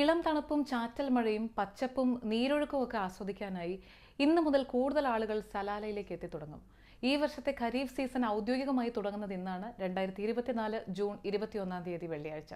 ഇളം തണുപ്പും ചാറ്റൽ മഴയും പച്ചപ്പും നീരൊഴുക്കും ഒക്കെ ആസ്വദിക്കാനായി ഇന്ന് മുതൽ കൂടുതൽ ആളുകൾ സലാലയിലേക്ക് എത്തിത്തുടങ്ങും. ഈ വർഷത്തെ ഖരീഫ് സീസൺ ഔദ്യോഗികമായി തുടങ്ങുന്നത് ഇന്നാണ് രണ്ടായിരത്തി ഇരുപത്തിനാല് ജൂൺ ഇരുപത്തിയൊന്നാം തീയതി വെള്ളിയാഴ്ച.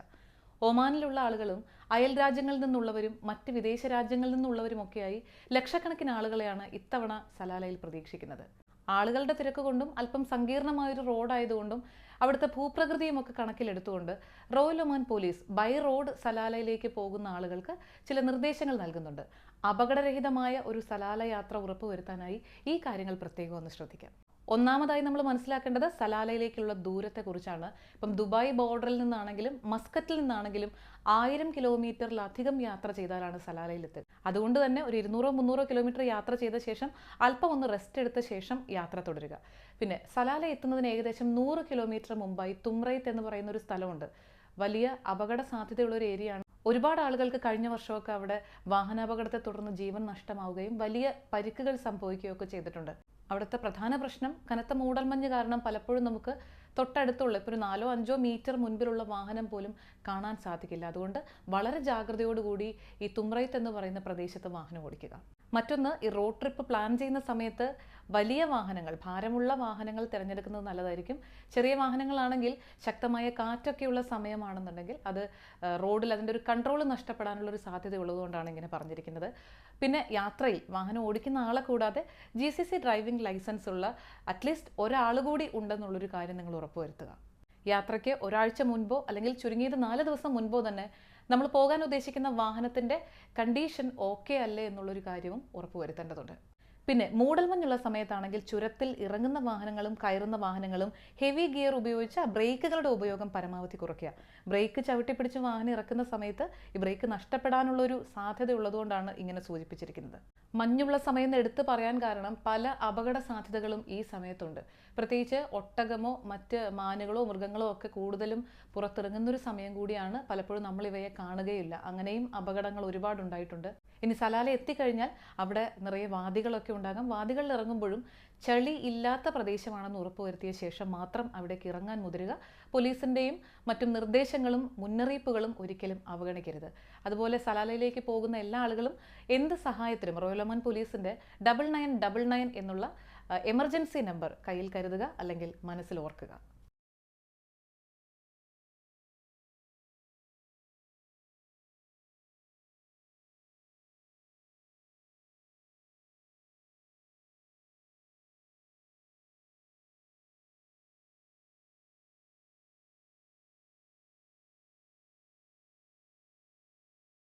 ഒമാനിലുള്ള ആളുകളും അയൽ രാജ്യങ്ങളിൽ നിന്നുള്ളവരും മറ്റ് വിദേശ രാജ്യങ്ങളിൽ നിന്നുള്ളവരുമൊക്കെയായി ലക്ഷക്കണക്കിന് ആളുകളെയാണ് ഇത്തവണ സലാലയിൽ പ്രതീക്ഷിക്കുന്നത്. ആളുകളുടെ തിരക്ക് കൊണ്ടും അല്പം സങ്കീർണമായൊരു റോഡായതുകൊണ്ടും അവിടുത്തെ ഭൂപ്രകൃതിയും ഒക്കെ കണക്കിലെടുത്തുകൊണ്ട് Royal Oman police by road സലാലയിലേക്ക് പോകുന്ന ആളുകൾക്ക് ചില നിർദ്ദേശങ്ങൾ നൽകുന്നുണ്ട്. അപകടരഹിതമായ ഒരു സലാല യാത്ര ഉറപ്പുവരുത്താനായി ഈ കാര്യങ്ങൾ പ്രത്യേകം ഒന്ന് ശ്രദ്ധിക്കാം. ഒന്നാമതായി നമ്മൾ മനസ്സിലാക്കേണ്ടത് സലാലയിലേക്കുള്ള ദൂരത്തെക്കുറിച്ചാണ്. ഇപ്പം ദുബായ് ബോർഡറിൽ നിന്നാണെങ്കിലും മസ്കറ്റിൽ നിന്നാണെങ്കിലും ആയിരം കിലോമീറ്ററിലധികം യാത്ര ചെയ്താലാണ് സലാലയിലെത്തുക. അതുകൊണ്ട് തന്നെ ഒരു ഇരുന്നൂറോ മുന്നൂറോ കിലോമീറ്റർ യാത്ര ചെയ്ത ശേഷം അല്പം ഒന്ന് റെസ്റ്റ് എടുത്ത ശേഷം യാത്ര തുടരുക. പിന്നെ സലാല എത്തുന്നതിന് ഏകദേശം നൂറ് കിലോമീറ്റർ മുമ്പായി തുമ്രൈത്ത് എന്ന് പറയുന്ന ഒരു സ്ഥലമുണ്ട്. വലിയ അപകട സാധ്യതയുള്ള ഒരു ഏരിയയാണ് ഒരുപാട് ആളുകൾക്ക് കഴിഞ്ഞ വർഷമൊക്കെ അവിടെ വാഹനാപകടത്തെ തുടർന്ന് ജീവൻ നഷ്ടമാവുകയും വലിയ പരിക്കുകൾ സംഭവിക്കുകയൊക്കെ ചെയ്തിട്ടുണ്ട്. അവിടുത്തെ പ്രധാന പ്രശ്നം കനത്ത മൂടൽമഞ്ഞ് കാരണം പലപ്പോഴും നമുക്ക് തൊട്ടടുത്തുള്ള ഇപ്പോൾ ഒരു നാലോ അഞ്ചോ മീറ്റർ മുൻപിലുള്ള വാഹനം പോലും കാണാൻ സാധിക്കില്ല. അതുകൊണ്ട് വളരെ ജാഗ്രതയോടുകൂടി ഈ തുമ്രൈത്ത് എന്ന് പറയുന്ന പ്രദേശത്ത് വാഹനം ഓടിക്കുക. മറ്റൊന്ന് ഈ റോഡ് ട്രിപ്പ് പ്ലാൻ ചെയ്യുന്ന സമയത്ത് വലിയ വാഹനങ്ങൾ ഭാരമുള്ള വാഹനങ്ങൾ തിരഞ്ഞെടുക്കുന്നത് നല്ലതായിരിക്കും. ചെറിയ വാഹനങ്ങളാണെങ്കിൽ ശക്തമായ കാറ്റൊക്കെയുള്ള സമയമാണെന്നുണ്ടെങ്കിൽ അത് റോഡിൽ അതിന്റെ ഒരു കൺട്രോൾ നഷ്ടപ്പെടാനുള്ള ഒരു സാധ്യത ഉള്ളതുകൊണ്ടാണ് ഇങ്ങനെ പറഞ്ഞിരിക്കുന്നത്. പിന്നെ യാത്രയിൽ വാഹനം ഓടിക്കുന്ന ആളെ കൂടാതെ G C C driving licence ഉള്ള അറ്റ്ലീസ്റ്റ് ഒരാൾ കൂടി ഉണ്ടെന്നുള്ളൊരു കാര്യം നിങ്ങൾ ഉറപ്പുവരുത്തുക. യാത്രയ്ക്ക് ഒരാഴ്ച മുൻപോ അല്ലെങ്കിൽ ചുരുങ്ങിയത് നാല് ദിവസം മുൻപോ തന്നെ നമ്മൾ പോകാൻ ഉദ്ദേശിക്കുന്ന വാഹനത്തിന്റെ കണ്ടീഷൻ ഓക്കെ അല്ലേ എന്നുള്ളൊരു കാര്യവും ഉറപ്പുവരുത്തേണ്ടതുണ്ട്. പിന്നെ മൂടൽമഞ്ഞുള്ള സമയത്താണെങ്കിൽ ചുരത്തിൽ ഇറങ്ങുന്ന വാഹനങ്ങളും കയറുന്ന വാഹനങ്ങളും ഹെവി ഗിയർ ഉപയോഗിച്ച് ബ്രേക്കുകളുടെ ഉപയോഗം പരമാവധി കുറയ്ക്കുക. ബ്രേക്ക് ചവിട്ടിപ്പിടിച്ച് വാഹനം ഇറക്കുന്ന സമയത്ത് ഈ ബ്രേക്ക് നഷ്ടപ്പെടാനുള്ളൊരു സാധ്യത ഉള്ളതുകൊണ്ടാണ് ഇങ്ങനെ സൂചിപ്പിച്ചിരിക്കുന്നത്. മഞ്ഞുള്ള സമയം എടുത്തു പറയാൻ കാരണം പല അപകട സാധ്യതകളും ഈ സമയത്തുണ്ട്. പ്രത്യേകിച്ച് ഒട്ടകമോ മറ്റ് മാനുകളോ മൃഗങ്ങളോ ഒക്കെ കൂടുതലും പുറത്തിറങ്ങുന്നൊരു സമയം കൂടിയാണ് പലപ്പോഴും നമ്മൾ ഇവയെ കാണുകയില്ല. അങ്ങനെയും അപകടങ്ങൾ ഒരുപാട് ഉണ്ടായിട്ടുണ്ട്. ഇനി സലാല എത്തിക്കഴിഞ്ഞാൽ അവിടെ നിറയെ വാദികളൊക്കെ ഉണ്ടാകാം. വാദികളിൽ ഇറങ്ങുമ്പോഴും ചളി ഇല്ലാത്ത പ്രദേശമാണെന്ന് ഉറപ്പുവരുത്തിയ ശേഷം മാത്രം അവിടേക്ക് ഇറങ്ങാൻ മുതിരുക. പോലീസിന്റെയും മറ്റും നിർദ്ദേശങ്ങളും മുന്നറിയിപ്പുകളും ഒരിക്കലും അവഗണിക്കരുത്. അതുപോലെ സലാലയിലേക്ക് പോകുന്ന എല്ലാ ആളുകളും എന്ത് സഹായത്തിനും റോയൽ ഒമാൻ പോലീസിന്റെ ഡബിൾ നയൻ ഡബിൾ നയൻ എന്നുള്ള എമർജൻസി നമ്പർ കയ്യിൽ കരുതുക അല്ലെങ്കിൽ മനസ്സിൽ ഓർക്കുക.